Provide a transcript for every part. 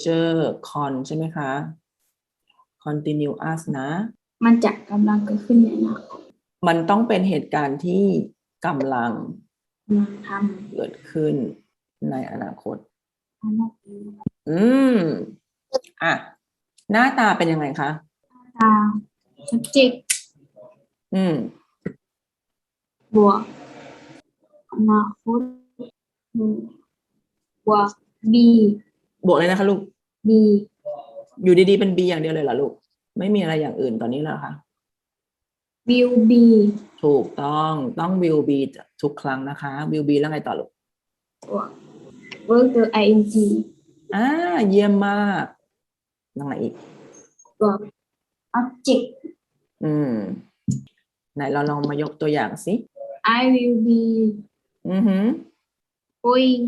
future con ใช่ไหมคะ continuous นะ มันจะกำลังเกิดขึ้นในอนาคตมันต้องเป็นเหตุการณ์ที่กำลังกำลังทเกิดขึ้นในอนาคตำอนาคตอืม อะ หน้าตาเป็นยังไงคะ ตา subject อืม บวกอนาคตบวก b บวกเลยนะคะลูก b อยู่ดีๆเป็น B อย่างเดียวเลยเหรอลูก ไม่มีอะไรอย่างอื่นตอนนี้แล้วคะ will be ถูกต้องต้อง will be ทุกครั้งนะคะ will be แล้วไงต่อลูกบวก work โดย ing อ่าเยี่ยมมากยังไงอีกบวก object อืม ไหนเราลองมายกตัวอย่างสิ I will be อือหือ going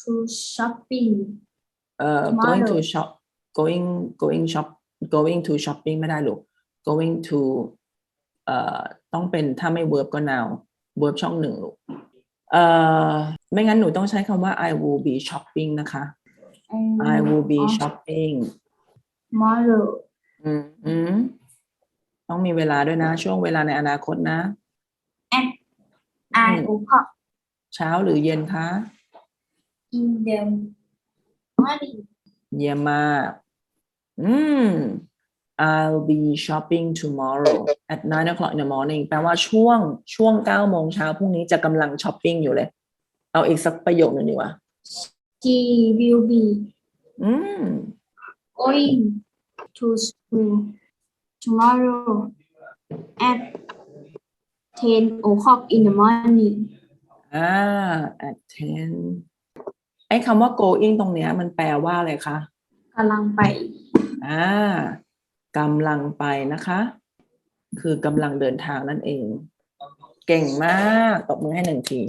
to shopping เอ่อ going to shop going going shop going to shopping ไม่ได้ลูก going to เอ่อต้องเป็นถ้าไม่ verb ก็ now verb ช่องหนึ่งลูกเอ่อไม่งั้นหนูต้องใช้คำว่า I will be shopping นะคะ I will be shopping tomorrow อืมอืมต้องมีเวลาด้วยนะ ช่วงเวลาในอนาคตนะ at I o'clock เช้าหรือเย็นคะ in the morning เยี่ยมมาก อืม I'll be shopping tomorrow at nine o'clock in the morning แปลว่าช่วงช่วงเก้าโมงเช้าพรุ่งนี้จะกำลังช้อปปิ้งอยู่เลย เอาอีกสักประโยคหนึ่งดีกว่า she will be อืม going to school tomorrow at 10 o'clock in the morning อ่า at ten ไอ้คำว่า going ตรงเนี้ย มันแปลว่าอะไรคะกำลังไป อ่ากำลังไปนะคะ คือกำลังเดินทางนั่นเอง เก่งมาก ตบมือให้หนึ่งที